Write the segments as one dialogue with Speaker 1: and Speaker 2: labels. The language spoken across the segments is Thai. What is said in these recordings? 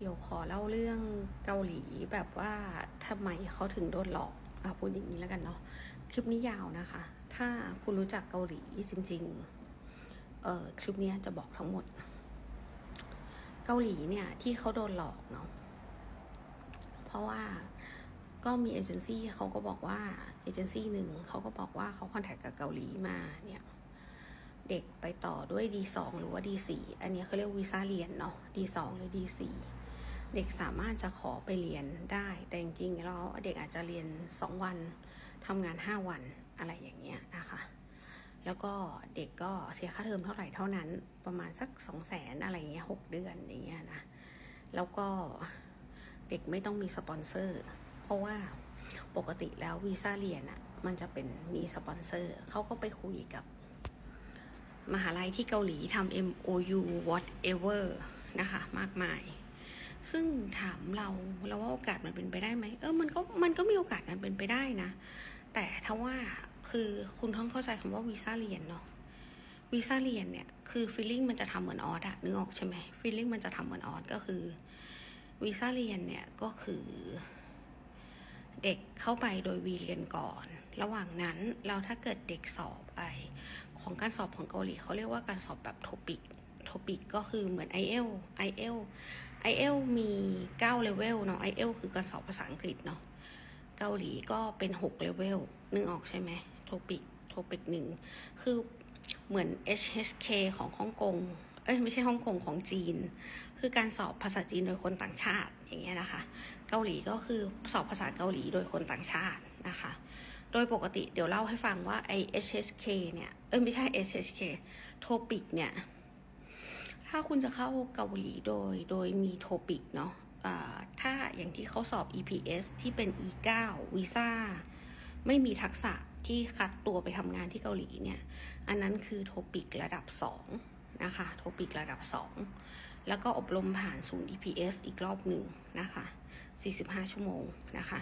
Speaker 1: เดี๋ยวขอเล่าเรื่องเกาหลีแบบว่าทำไมเขาถึงโดนหลอกอะพูดอย่างนี้แล้วกันเนาะคลิปนี้ยาวนะคะ ถ้าคุณรู้จักเกาหลีจริงๆเอ่อคลิปนี้จะบอกทั้งหมด เกาหลีเนี่ยที่เขาโดนหลอกเนาะเพราะว่าก็มีเอเจนซี่เขาก็บอกว่าเอเจนซี่หนึ่งเขาก็บอกว่าเขาคอนแทคกับเกาหลีมาเนี่ยเด็กไปต่อด้วย D2 หรือว่า D4 อันนี้เขาเรียกวีซ่าเรียนเนาะ D2 หรือ D4 เด็กสามารถจะขอไปเรียนได้ แต่จริงๆแล้วเด็กอาจจะเรียน 2 วันทำงาน 5 วันอะไรอย่างเงี้ยนะคะ แล้วก็เด็กก็เสียค่าเทอมเท่าไหร่เท่านั้นประมาณสัก 2 0 0แสนอะไรเงี้ย6เดือนอย่างเงี้ยนะ แล้วก็เด็กไม่ต้องมีสปอนเซอร์ เพราะว่าปกติแล้ววีซ่าเรียนอะ่ะมันจะเป็นมีสปอนเซอร์เขาก็ไปคุยกับ มหาลัยที่เกาหลีทำ MOU whatever นะคะ มากมาย ซึ่งถามเราเราว่าโอกาสมันเป็นไปได้ไหมเออมันก็มันก็มีโอกาสมันเป็นไปได้นะ แต่ถ้าว่าคือคุณต้องเข้าใจคำว่าวีซ่าเรียนเนาะวีซ่าเรียนเนี่ยคือฟีลลิ่งมันจะทำเหมือนออสอะนึกออกใช่ไหมฟีลลิ่งมันจะทำเหมือนออสก็คือวีซ่าเรียนเนี่ยก็คือเด็กเข้าไปโดยวีเรียนก่อน ระหว่างนั้นเราถ้าเกิดเด็กสอบไปของการสอบของเกาหลีเขาเรียกว่าการสอบแบบโทปิกโทปิกก็คือเหมือน i อเอล i อเอล i อเอลมี9เลเวลเนาะ i อเอลคือการสอบภาษาอังกฤษเนาะเกาหลีก็เป็น6เลเวลนึกออกใช่ไหมโทปิกโทปิกหนึ่งคือเหมือน HHK ของฮ่องกงเอ้ยไม่ใช่ฮ่องกงของจีน คือการสอบภาษาจีนโดยคนต่างชาติอย่างเงี้ยนะคะ เกาหลีก็คือสอบภาษาเกาหลีโดยคนต่างชาตินะคะ โดยปกติเดี๋ยวเล่าให้ฟังว่าไอ HHK เนี่ยเอ้ยไม่ใช่ HHK โทปิกเนี่ย ถ้าคุณจะเข้าเกาหลีโดยโดยมีโทปิกเนาะะถ้าอย่างที่เขาสอบ EPS ที่เป็น E9 วีซ่าไม่มีทักษะที่คัดตัวไปทำงานที่เกาหลีเนี่ย อันนั้นคือโทปิกระดับ 2 นะคะ โทปิกระดับ 2 แล้วก็อบรมผ่านศูนย์ EPS อีกรอบหนึ่งนะคะ 45 ชั่วโมงนะคะ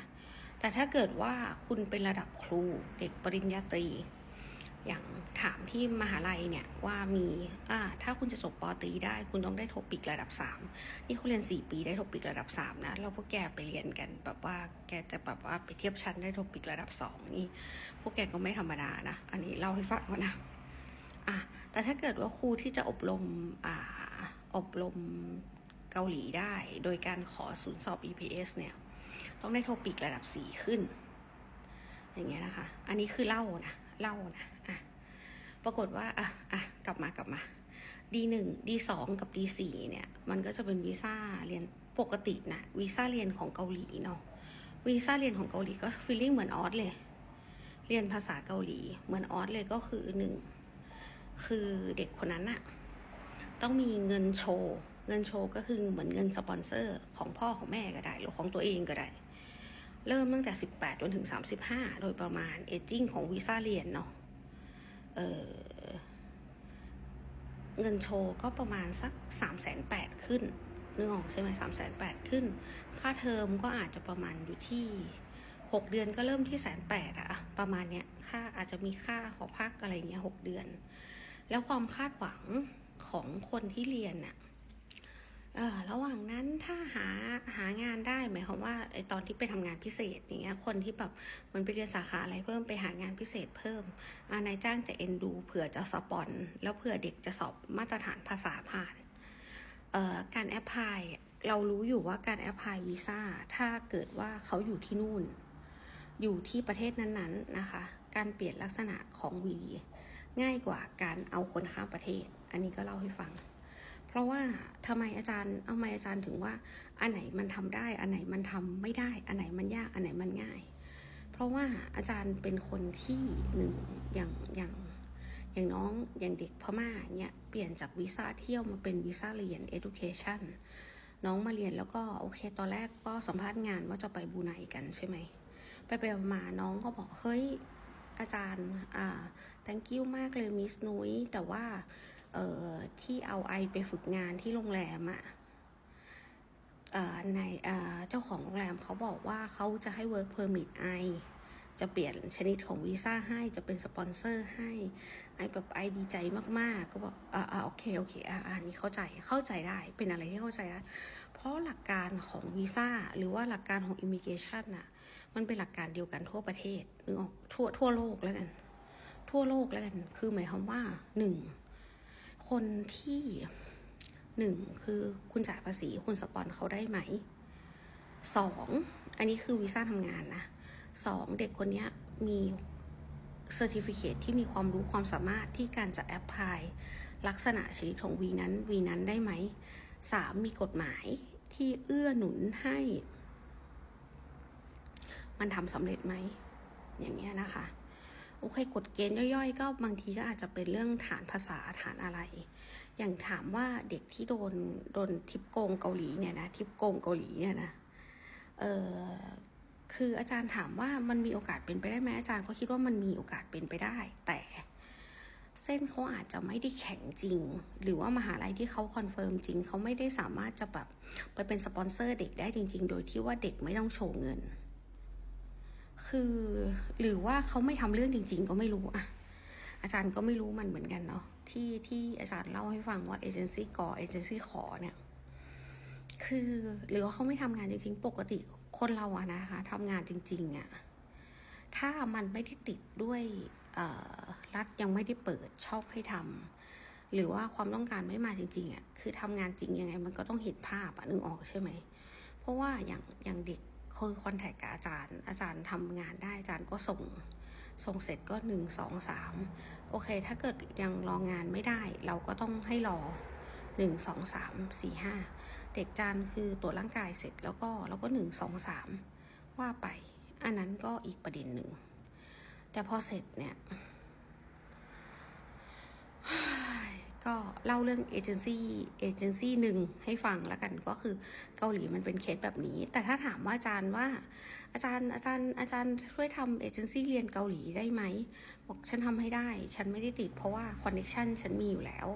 Speaker 1: แต่ถ้าเกิดว่าคุณเป็นระดับครูเด็กปริญญาตรี อย่างถามที่มหาลัยเนี่ยว่ามีอ่าถ้าคุณจะจบปอตีได้ คุณต้องได้โทปิกระดับ 3 นี่เขาเรียน 4 ปีได้โทปิกระดับ 3 นะแล้วพวกแกไปเรียนกันแบบว่าแกจะแบบว่าไปเทียบชั้นได้โทปิกระดับ 2 นี่พวกแกก็ไม่ธรรมดานะ อันนี้เล่าให้ฟังก่อนนะอะแต่ถ้าเกิดว่าครูที่จะอบรมอ่าอบรมเกาหลีได้ โดยการขอศูนย์สอบ EPS เนี่ยต้องได้โทปิกระดับ 4 ขึ้น อย่างเงี้ยนะคะ อันนี้คือเล่านะ เล่านะอะปรากฏว่าอะอะกลับมากลับมา D1 D2 กับ D4 เนี่ย มันก็จะเป็นวีซ่าเรียนปกตินะวีซ่าเรียนของเกาหลีเนาะวีซ่าเรียนของเกาหลีก็ฟีลลิ่งเหมือนออสเลย เรียนภาษาเกาหลีเหมือนออสเลยก็คือหนึ่งคือเด็กคนนั้นอะต้องมีเงินโชว์ เงินโชว์ก็คือเหมือนเงินสปอนเซอร์ของพ่อของแม่ก็ได้ หรือของตัวเองก็ได้ เริ่มตั้งแต่ 18 จนถึง 35 โดยประมาณเอจิ้งของวีซ่าเรียนเนาะเเงินโชว์ก็ประมาณสัก 3 8 0 0 0ขึ้นนึกออกใช่ไหม3 8 0 0 0ขึ้น ค่าเทอมก็อาจจะประมาณอยู่ที่6เดือนก็เริ่มที่แสนแปดอะประมาณเนี้ย ค่าอาจจะมีค่าหอพักอะไรเงี้ยหกเดือน แล้วความคาดหวังของคนที่เรียนน่ะเออระหว่างนั้นถ้าหาหางานายความว่าไอตอนที่ไปทำงานพิเศษอย่างเงี้ยคนที่แบบมันไปเรียนสาขาอะไรเพิ่มไปหางานพิเศษเพิ่มอานายจ้างจะเอ็นดูเผื่อจะสปอน แล้วเผื่อเด็กจะสอบมาตรฐานภาษาผ่านเอ่อการแอปพลายเรารู้อยู่ว่าการแอปพลายวีซ่าถ้าเกิดว่าเขาอยู่ที่นู่น อยู่ที่ประเทศนั้นๆนะคะ การเปลี่ยนลักษณะของวีง่ายกว่าการเอาคนข้ามประเทศ อันนี้ก็เล่าให้ฟัง ราะว่าทำไมอาจารย์เอาไมอาจารย์ถึงว่า อันไหนมันทำได้ อันไหนมันทำไม่ได้ อันไหนมันยาก อันไหนมันง่าย เพราะว่าอาจารย์เป็นคนที่หนึ่งอย่างอย่างอย่างน้องอย่างเด็กพม่าเนี่ยเปลี่ยนจากวีซ่าเที่ยวมาเป็นวีซ่าเรียน education น้องมาเรียนแล้วก็โอเค ตอนแรกก็สัมภาษณ์งานว่าจะไปบูไนกันใช่ไหม ไปไปมาน้องก็บอก เฮ้ย อาจารย์ อ่า thank you มากเลยมิสนุ้ยแต่ว่า เอ่อที่เอาไอไปฝึกงานที่โรงแรมอะ่ะในเจ้าของโรงแรมเขาบอกว่าเขาจะให้ work permit ไอจะเปลี่ยนชนิดของวีซ่าให้จะเป็นสปอนเซอร์ให้ไอแบบไอดีใจมากๆ ก็บอกอ่าอ่าโอเคโอเคอ่าอ่านี่เข้าใจเข้าใจได้เป็นอะไรที่เข้าใจได้เพราะหลักการของวีซ่าหรือว่าหลักการของอิมิเกชันน่ะมันเป็นหลักการเดียวกันทั่วประเทศนึกออกทั่วทั่วโลกแล้วกัน ทั่วโลกแล้วกัน คือหมายความว่าหนึ่ง คนที่หนึ่งคือคุณจ่ายภาษีคุณสปอนเขาได้ไหมสองอันนี้คือวีซ่าทำงานนะสองเด็กคนนี้มีเซอร์ติฟิเคที่มีความรู้ความสามารถที่การจะแอพพลายลักษณะชนิดของวีนั้นวีนั้นได้ไหมสามมีกฎหมายที่เอื้อหนุนให้ มันทำสำเร็จไหม อย่างเงี้ยนะคะ โอเคกฎเกณฑ์ย่อยๆ ก็บางทีก็อาจจะเป็นเรื่องฐานภาษาฐานอะไร อย่างถามว่าเด็กที่โดนโดนทิปโกงเกาหลีเนี่ยนะทิปโกงเกาหลีเนี่ยนะเออคืออาจารย์ถามว่ามันมีโอกาสเป็นไปได้ไหมอาจารย์ก็คิดว่ามันมีโอกาสเป็นไปได้ แต่เส้นเขาอาจจะไม่ได้แข็งจริง หรือว่ามหาลัยที่เขาคอนเฟิร์มจริงเขาไม่ได้สามารถจะแบบไปเป็นสปอนเซอร์เด็กได้จริง ๆ โดยที่ว่าเด็กไม่ต้องโชว์เงิน คือหรือว่าเขาไม่ทำเรื่องจริง ๆ ก็ไม่รู้อะอาจารย์ก็ไม่รู้มันเหมือนกันเนาะที่ที่อาจารย์เล่าให้ฟังว่าเอเจนซี่ก่อเอเจนซี่ขอเนี่ยคือหรือว่าเขาไม่ทำงานจริง ๆ ปกติคนเราอะนะคะทำงานจริงๆอะถ้ามันไม่ได้ติดด้วยรัฐยังไม่ได้เปิดช่องให้ทำหรือว่าความต้องการไม่มาจริงๆอะคือทำงานจริงยังไง มันก็ต้องเห็นภาพอะนึกออกใช่ไหมเพราะว่าอย่างอย่างเด็ก คือคอนแทคกับอาจารย์ อาจารย์ทำงานได้อาจารย์ก็ส่ง ส่งเสร็จก็หนึ่งสองสามโอเค ถ้าเกิดยังรองานไม่ได้ เราก็ต้องให้รอหนึ่งสองสามสี่ห้าเด็กจานคือตรวร่างกายเสร็จแล้วก็แล้วก็หนึ่งสองสามว่าไป อันนั้นก็อีกประเด็นหนึ่ง แต่พอเสร็จเนี่ย ก็ เล่าเรื่องเอเจนซี่เอเจนซี่หนึ่งให้ฟังแล้วกันก็คือเกาหลีมันเป็นเคสแบบนี้ แต่ถ้าถามว่าอาจารย์ว่า อาจารย์อาจารย์อาจารย์ช่วยทำเอเจนซี่เรียนเกาหลีได้ไหมบอกฉันทำให้ได้ ฉันไม่ได้ติดเพราะว่าคอนเนคชันฉันมีอยู่แล้ว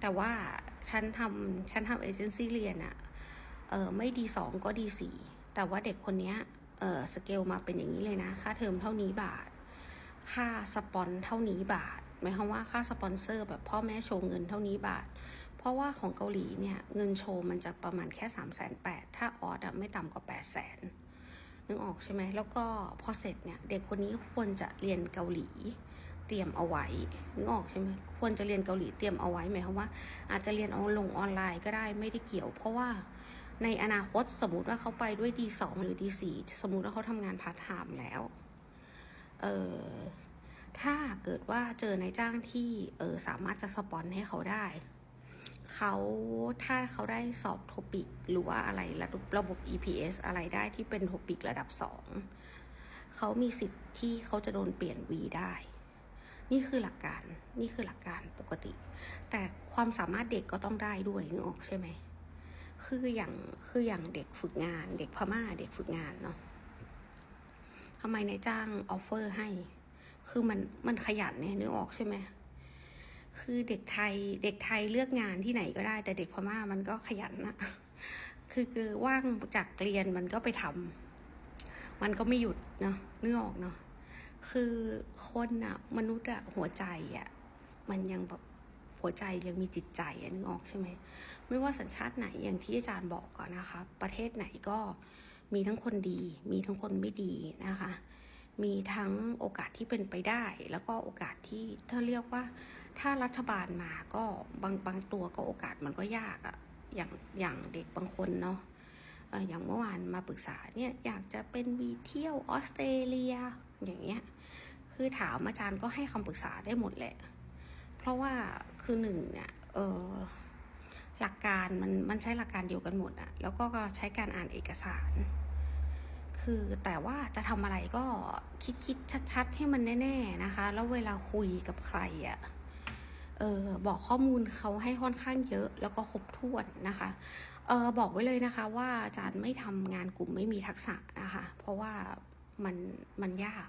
Speaker 1: แต่ว่าฉันทำฉันทำเอเจนซี่เรียนอะเออไม่ดีสองก็ดีสี่แต่ว่าเด็กคนเนี้ยเออสเกลมาเป็นอย่างนี้เลยนะ ค่าเทอมเท่านี้บาท ค่าสปอนเท่านี้บาท หมายความว่าค่าสปอนเซอร์แบบพ่อแม่โชว์เงินเท่านี้บาท เพราะว่าของเกาหลีเนี่ยเงินโชว์มันจะประมาณแค่3ามแสนแปดถ้าออสอะไม่ต่ำกว่า8ปดแสนนึกออกใช่ไหมแล้วก็พอเสร็จเนี่ยเด็กคนนี้ควรจะเรียนเกาหลีเตรียมเอาไว้นึกออกใช่ไหมควรจะเรียนเกาหลีเตรียมเอาไว้หมายความว่า อาจจะเรียนออนลงออนไลน์ก็ได้ไม่ได้เกี่ยว เพราะว่าในอนาคตสมมติว่าเขาไปด้วย D2 หรือ D4 สมมติว่าเขาทำงานพาร์ทไทม์แล้ว เออ ถ้าเกิดว่าเจอนายจ้างที่เออสามารถจะสปอนให้เขาได้ เขาถ้าเขาได้สอบโทปิก หรือว่าอะไรระบบระบบ EPS อะไรได้ที่เป็นโทปิกระดับสองเขามีสิทธิ์ที่เขาจะโดนเปลี่ยน V ได้ นี่คือหลักการนี่คือหลักการปกติ แต่ความสามารถเด็กก็ต้องได้ด้วยนึกออกใช่ไหมคืออย่างคืออย่างเด็กฝึกงาน เด็กพม่าเด็กฝึกงานเนาะทำไมนายจ้างออฟเฟอร์ให้ คือมันมันขยันเนี่ยนึกออกใช่ไหมคือเด็กไทยเด็กไทยเลือกงานที่ไหนก็ได้ แต่เด็กพม่ามันก็ขยันนะคือคือว่างจากเรียนมันก็ไปทำมันก็ไม่หยุดเนาะนึกออกเนาะคือคนอะมนุษย์อะหัวใจอะมันยังแบบหัวใจยังมีจิตใจอะนึกออกใช่ไหมไม่ว่าสัญชาติไหนอย่างที่อาจารย์บอกก่อนนะคะ ประเทศไหนก็มีทั้งคนดี มีทั้งคนไม่ดีนะคะ มีทั้งโอกาสที่เป็นไปได้ แล้วก็โอกาสที่ถ้าเรียกว่า ถ้ารัฐบาลมาก็บางบางตัวก็โอกาสมันก็ยากอะอย่างอย่างเด็กบางคนเนาะอย่างเมื่อวานมาปรึกษาเนี่ยอยากจะเป็นวีเที่ยวออสเตรเลียอย่างเงี้ยคือถามอาจารย์ก็ให้คำปรึกษาได้หมดแหละ เพราะว่าคือหนึ่งเนี่ยเออหลักการมันมันใช้หลักการเดียวกันหมดอะแล้วก็ใช้การอ่านเอกสาร คือแต่ว่าจะทำอะไรก็คิดคิดชัด ๆ ให้มันแน่ ๆนะคะ แล้วเวลาคุยกับใครอะเออบอกข้อมูลเขาให้ค่อนข้างเยอะแล้วก็ครบถ้วนนะคะเออบอกไว้เลยนะคะ ว่าอาจารย์ไม่ทำงานกลุ่มไม่มีทักษะนะคะ เพราะว่ามันมันยาก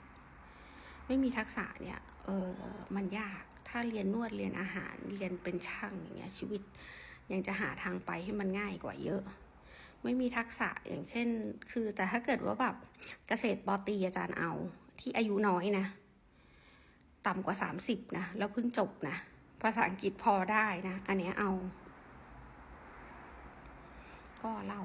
Speaker 1: ไม่มีทักษะเนี่ยเออมันยากถ้าเรียนนวดเรียนอาหารเรียนเป็นช่างอย่างเงี้ยชีวิตยังจะหาทางไปให้มันง่ายกว่าเยอะ ไม่มีทักษะอย่างเช่น คือแต่ถ้าเกิดว่าแบบเกษตรปอตีอาจารย์เอา ที่อายุน้อยนะ ต่ำกว่าสามสิบนะ แล้วเพิ่งจบนะ ภาษาอังกฤษพอได้นะ อันนี้เอา ก็เล่า